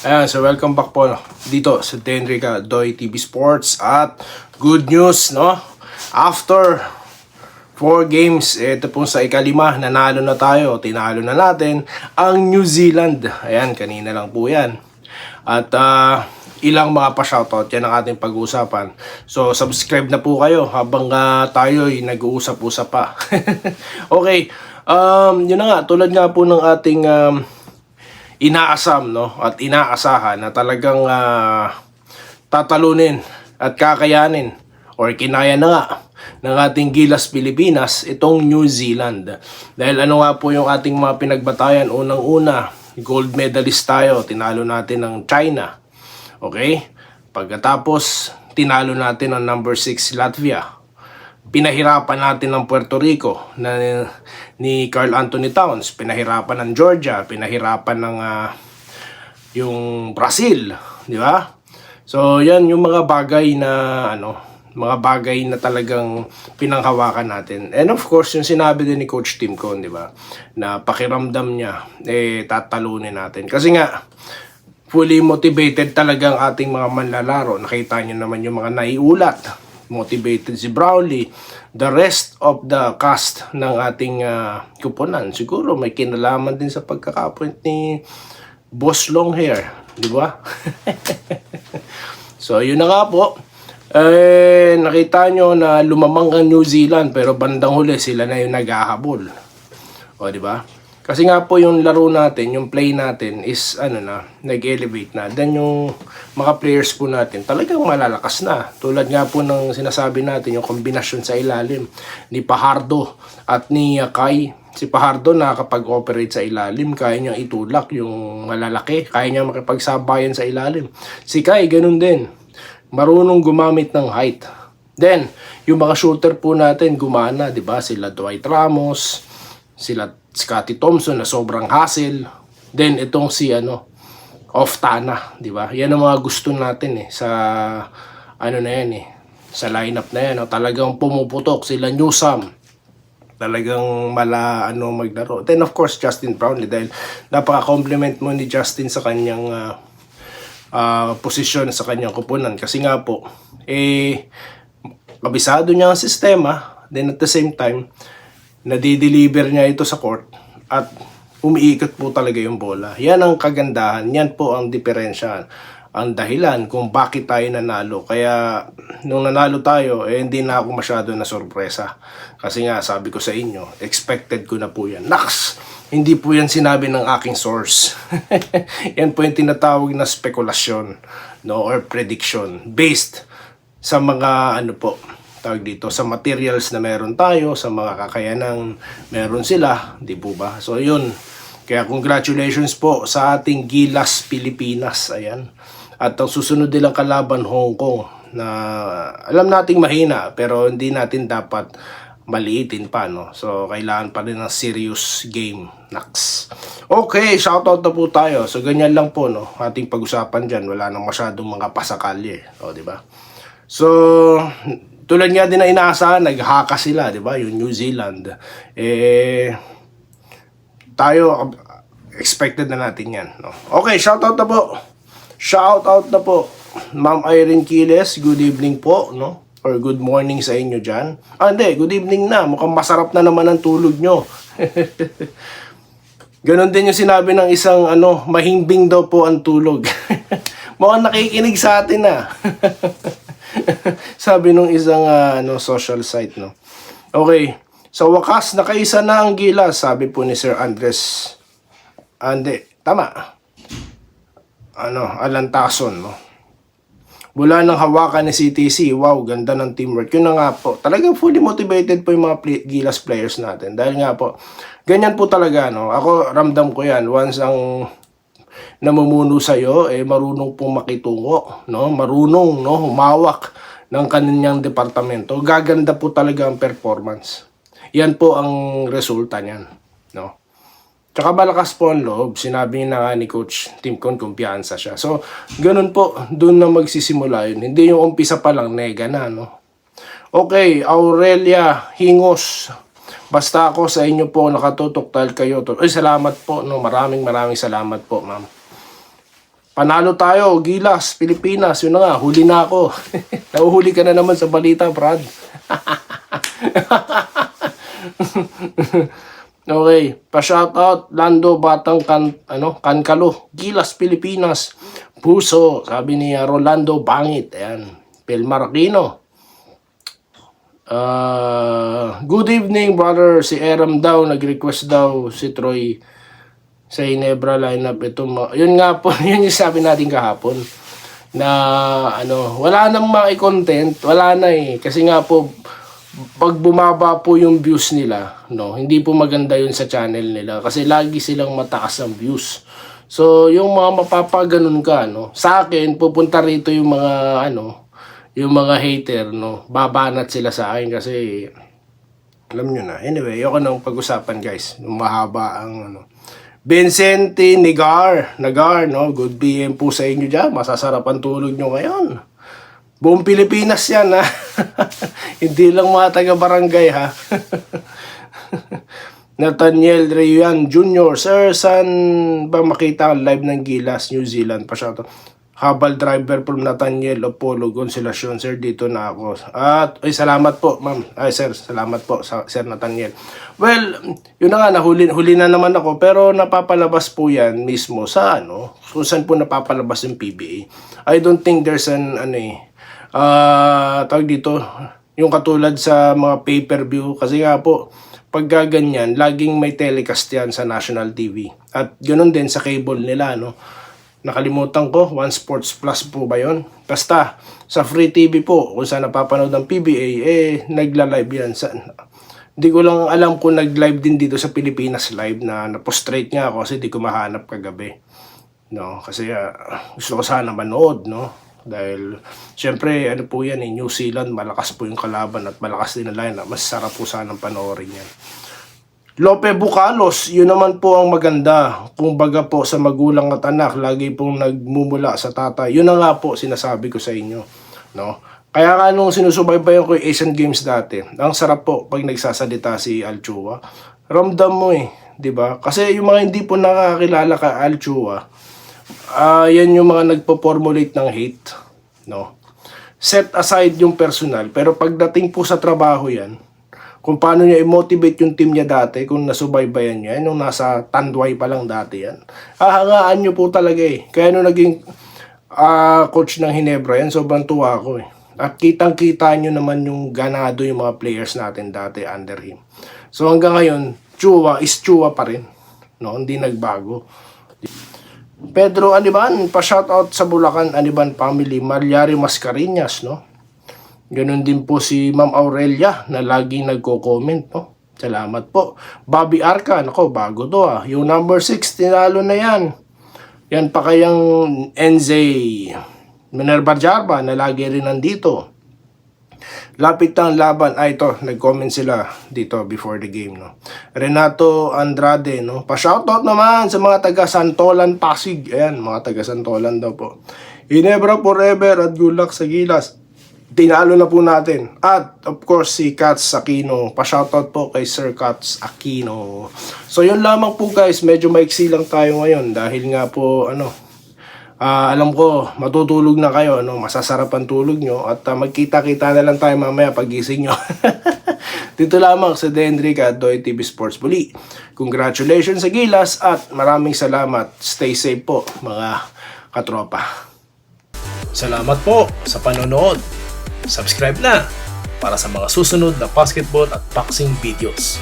Ayan, so welcome back po dito sa Denrica Doy TV Sports at good news, no? After four games, ito po sa ikalima, nanalo na tayo, tinalo na natin ang New Zealand. Ayan, kanina lang po yan. At ah, ilang mga pa-shoutout, yan ang ating pag-uusapan. So, subscribe na po kayo habang ah, tayo'y nag-uusap-usap pa. okay, um, yun na nga, tulad nga po ng ating um, inaasam no at inaasahan na talagang ah, tatalunin at kakayanin or kinaya na nga ng ating Gilas Pilipinas itong New Zealand. Dahil ano nga po yung ating mga pinagbatayan unang-una, gold medalist tayo, tinalo natin ng China. Okay? Pagkatapos, tinalo natin ang number 6 Latvia pinahirapan natin ng Puerto Rico na ni Carl Anthony Towns, pinahirapan ng Georgia, pinahirapan ng ah, yung Brazil, di ba? So, yan yung mga bagay na ano, mga bagay na talagang pinanghawakan natin. And of course, yung sinabi din ni Coach Tim Con, di ba? Na pakiramdam niya, eh, tatalunin natin. Kasi nga, fully motivated talagang ating mga manlalaro. Nakita niyo naman yung mga naiulat. Motivated si Brownlee. The rest of the cast ng ating ah, kuponan. Siguro may kinalaman din sa pagkakapoint ni Boss Longhair. Di ba? so, yun na nga po. Eh, nakita nyo na lumamang ang New Zealand pero bandang huli sila na yung naghahabol. O, di ba? Kasi nga po yung laro natin, yung play natin is ano na, nag-elevate na. Then yung mga players po natin talagang malalakas na. Tulad nga po ng sinasabi natin, yung kombinasyon sa ilalim ni Pahardo at ni uh, Kai. Si Pahardo nakakapag-operate sa ilalim, kaya niyang itulak yung malalaki, kaya niyang makipagsabayan sa ilalim. Si Kai, ganun din. Marunong gumamit ng height. Then, yung mga shooter po natin, gumana, di ba? Sila Dwight Ramos, sila Scotty Thompson na sobrang hassle. Then itong si ano off Tana, di ba? Yan ang mga gusto natin eh sa ano na yan eh sa lineup na yan. No? Talagang pumuputok sila Newsam. Talagang mala ano maglaro. Then of course Justin Brownlee dahil napaka-compliment mo ni Justin sa kanyang ah, ah, posisyon sa kanyang kupunan kasi nga po eh kabisado niya ang sistema then at the same time nadideliver niya ito sa court at umiikot po talaga yung bola. Yan ang kagandahan, yan po ang diferensya. Ang dahilan kung bakit tayo nanalo. Kaya nung nanalo tayo, eh hindi na ako masyado na sorpresa. Kasi nga sabi ko sa inyo, expected ko na po yan. Naks! Hindi po yan sinabi ng aking source. yan po yung tinatawag na spekulasyon no, or prediction based sa mga ano po, tawag dito sa materials na meron tayo, sa mga kakayanang meron sila, di po ba? So yun. Kaya congratulations po sa ating Gilas Pilipinas. Ayan. At ang susunod nilang kalaban Hong Kong na alam nating mahina pero hindi natin dapat maliitin pa no. So kailangan pa rin ng serious game. Naks. Okay, shoutout na po tayo. So ganyan lang po no. Ating pag-usapan diyan, wala nang masyadong mga pasakalye, o di ba? So tulad nga din na inaasahan, naghaka sila, di ba? Yung New Zealand. Eh, tayo, expected na natin yan. No? Okay, shoutout na po. Shoutout na po. Ma'am Irene Quiles, good evening po, no? Or good morning sa inyo dyan. Ah, hindi, good evening na. Mukhang masarap na naman ang tulog nyo. Ganon din yung sinabi ng isang ano, mahimbing daw po ang tulog. Mukhang nakikinig sa atin na. Sabi nung isang ah, ano, social site, no. Okay. Sa wakas, nakaisa na ang gilas, sabi po ni Sir Andres. Ande, tama. Ano, Alantason, no. Mula ng hawakan ni CTC, wow, ganda ng teamwork. Yun na nga po. Talagang fully motivated po yung mga play, Gilas players natin. Dahil nga po, ganyan po talaga, no. Ako, ramdam ko yan. Once ang namumuno sa iyo eh marunong pong makitungo, no? Marunong, no, humawak ng kanyang departamento. Gaganda po talaga ang performance. Yan po ang resulta niyan, no? Tsaka malakas po ang loob. Sinabi na nga ni Coach Tim Con, kumpiyansa siya. So, ganun po, doon na magsisimula yun. Hindi yung umpisa pa lang, nega na, no? Okay, Aurelia Hingos. Basta ako sa inyo po nakatutok dahil kayo. Ay, salamat po. No? Maraming maraming salamat po, ma'am. Panalo tayo, Gilas, Pilipinas. Yun na nga, huli na ako. Nahuhuli ka na naman sa balita, Brad. okay, pa-shoutout Lando Batang kan ano, Kankalo, Gilas Pilipinas. Puso, sabi ni Rolando Bangit. Ayan, Pelmar Aquino. Uh, good evening, brother. Si Eram daw, nag-request daw si Troy sa Inebra lineup. Ito, yun nga po, yun yung sabi natin kahapon. Na, ano, wala nang mga content. Wala na eh. Kasi nga po, pag bumaba po yung views nila, no, hindi po maganda yun sa channel nila. Kasi lagi silang mataas ang views. So, yung mga mapapaganon ka, no, sa akin, pupunta rito yung mga, ano, yung mga hater, no, babanat sila sa akin kasi, alam nyo na. Anyway, ayoko nang pag-usapan, guys. Mahaba ang, ano, Vincente Negar, Nagar, no, good PM po sa inyo dyan. Masasarap ang tulog nyo ngayon. Buong Pilipinas yan, ha? Hindi lang mga taga-barangay, ha? Nathaniel Rayuan Jr. Sir, saan ba makita ang live ng Gilas, New Zealand? Pasyato. Habal driver from Nathaniel Apollo Consolacion. Sir, dito na ako. At, ay, salamat po, ma'am. Ay, sir, salamat po, sa, Sir Nathaniel. Well, yun na nga, nahuli, huli na naman ako. Pero napapalabas po yan mismo sa, ano, kung saan po napapalabas yung PBA. I don't think there's an, ano eh, ah, tawag dito, yung katulad sa mga pay-per-view. Kasi nga po, pag ganyan, laging may telecast yan sa national TV. At ganoon din sa cable nila, no? Nakalimutan ko, One Sports Plus po ba yon? Basta, sa free TV po, kung saan napapanood ng PBA, eh, nagla-live yan. Sa, hindi ko lang alam kung nag-live din dito sa Pilipinas Live na na-postrate nga ako kasi di ko mahanap kagabi. No, kasi ah, gusto ko sana manood, no? Dahil, syempre, ano po yan eh, New Zealand, malakas po yung kalaban at malakas din ang line. Mas sarap po sanang panoorin yan. Lope Bucalos, yun naman po ang maganda. Kung baga po sa magulang at anak, lagi pong nagmumula sa tatay. Yun na nga po sinasabi ko sa inyo. No? Kaya nga nung sinusubaybayan ko yung Asian Games dati, ang sarap po pag nagsasalita si Alchua. Ramdam mo eh, di ba? Kasi yung mga hindi po nakakilala ka Alchua, ah yan yung mga nagpo-formulate ng hate. No? Set aside yung personal, pero pagdating po sa trabaho yan, kung paano niya i-motivate yung team niya dati, kung nasubaybayan niya, nung nasa Tanduay pa lang dati yan. Hahangaan niyo po talaga eh. Kaya nung naging ah, coach ng Hinebra yan, sobrang tuwa ako eh. At kitang-kita niyo naman yung ganado yung mga players natin dati under him. So hanggang ngayon, Chua is Chua pa rin. No, hindi nagbago. Pedro Aniban, pa-shoutout sa Bulacan Aniban family, Malyari Mascarinas, no? Ganun din po si Ma'am Aurelia na laging nagko-comment, no? Salamat po. Bobby Arca, nako, bago to ah. Yung number 6, tinalo na yan. Yan pa kayang Enze Minerva Jarba na lagi rin nandito. Lapit ang laban. Ay, ito, nag-comment sila dito before the game, no. Renato Andrade, no. Pa-shoutout naman sa mga taga Santolan Pasig. Ayan, mga taga Santolan daw po. Inebra forever at good luck sa Gilas. Tinalo na po natin. At, of course, si Katz Aquino. Pa-shoutout po kay Sir Katz Aquino. So, yun lamang po guys. Medyo maiksi lang tayo ngayon. Dahil nga po, ano, Ah, alam ko, matutulog na kayo, no? masasarap ang tulog nyo at ah, magkita-kita na lang tayo mamaya pagising nyo. Dito lamang sa Dendrick at Doy TV Sports Bully. Congratulations sa Gilas at maraming salamat. Stay safe po mga katropa. Salamat po sa panonood. Subscribe na para sa mga susunod na basketball at boxing videos.